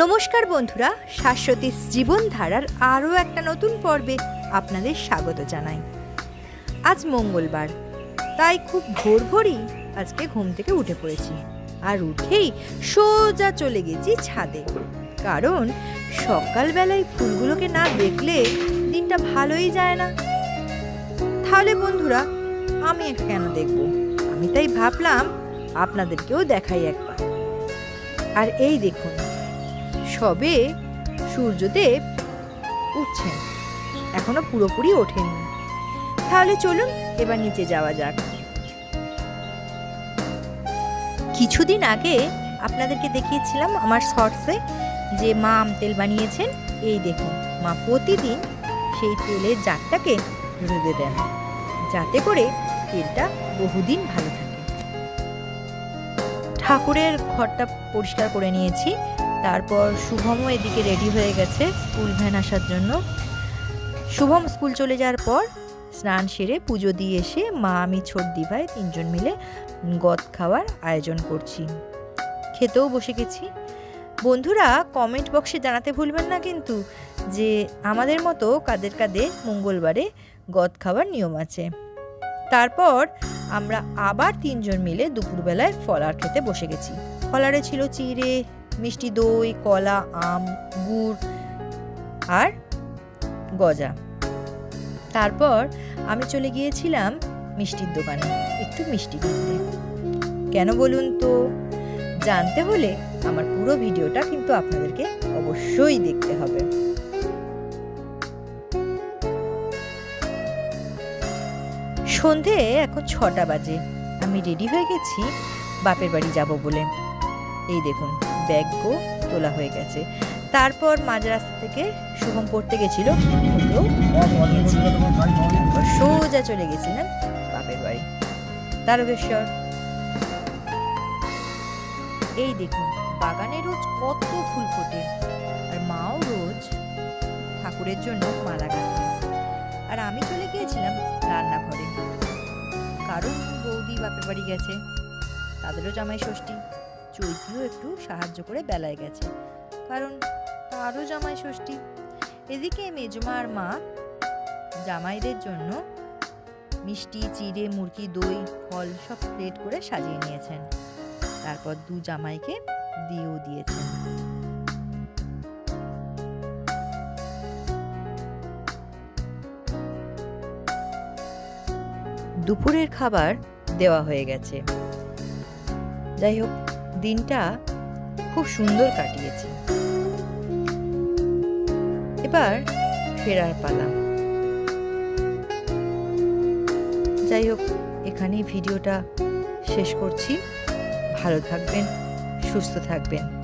নমস্কার বন্ধুরা, শাশ্বতী জীবনধারার আরও একটা নতুন পর্বে আপনাদের স্বাগত জানাই। আজ মঙ্গলবার, তাই খুব ভোর ভোরই আজকে ঘুম থেকে উঠে পড়েছি আর উঠেই সোজা চলে গেছি ছাদে। কারণ সকালবেলায় ফুলগুলোকে না দেখলে দিনটা ভালোই যায় না। তাহলে বন্ধুরা, আমি কেন দেখব? আমি তাই ভাবলাম আপনাদেরকেও দেখাই একবার। আর এই দেখুন সবে সূর্যদেব উঠছেন। এখনও পুরোপুরি ওঠেননি। তাহলে চলুন এবার নিচে যাওয়া যাক। কিছুদিন আগে আপনাদেরকে দেখিয়েছিলাম আমার শর্টসে যে মা আম তেল বানিয়েছেন। এই দেখুন, মা প্রতিদিন সেই তেলের জারটাকে রোদে দেন, যাতে করে তেলটা বহুদিন ভালো থাকে। ঠাকুরের ঘরটা পরিষ্কার করে নিয়েছি। তারপর শুভমও এদিকে রেডি হয়ে গেছে স্কুল ভ্যান আসার জন্য। শুভম স্কুল চলে যাওয়ার পর স্নান সেরে পুজো দিয়ে এসে মা, আমি, ছোট দিভাই তিনজন মিলে গদ খাওয়ার আয়োজন করছি। খেতেও বসে গেছি। বন্ধুরা কমেন্ট বক্সে জানাতে ভুলবেন না কিন্তু যে আমাদের মতো কাদের কাদের মঙ্গলবারে গদ খাওয়ার নিয়ম আছে। তারপর আমরা আবার তিনজন মিলে দুপুরবেলায় ফলার খেতে বসে গেছি। ফলারে ছিল চিড়ে মিষ্টি দই, কলা, আম, গুড় আর গজা। তারপর আমি চলে গিয়েছিলাম মিষ্টির দোকানে, একটু মিষ্টি কিনতে। কেন বলুন তো? জানতে হলে আমার পুরো ভিডিওটা কিন্তু আপনাদেরকে অবশ্যই দেখতে হবে। সন্ধে এখন ছটা বাজে, আমি রেডি হয়ে গেছি, বাপের বাড়ি যাব বলে। এই দেখুন। ব্যাগও তোলা হয়ে গেছে। তারপর মাঝ রাস্তা থেকে শুভম পড়তে গেছিল সোজা চলে গেছিলাম বাপের বাড়ি। তারকেশ্বর। এই দেখুন, বাগানে রোজ কত ফুল ফোটে, আর মাও রোজ ঠাকুরের জন্য মালা গাঁথে। আর আমি চলে গিয়েছিলাম রান্নাঘরে। কারণ বৌদি বাপের বাড়ি গেছে, তাদেরও জামাই ষষ্ঠী। চৈতিও একটু সাহায্য করে বেলায় গেছে, কারণ তারও জামাই ষষ্ঠী। এদিকে মেজমা আর মা জামাইদের জন্য মিষ্টি, চিড়ে, মুরগি, দই, ফল সব প্লেট করে সাজিয়ে নিয়েছেন। তারপর দু জামাইকে দিয়েও দিয়েছেন। দুপুরের খাবার দেওয়া হয়ে গেছে। যাই হোক দিনটা খুব সুন্দর কাটিয়েছি। এবার ফেরার পালা। যাই হোক, এখানেই ভিডিওটা শেষ করছি। ভালো থাকবেন, সুস্থ থাকবেন।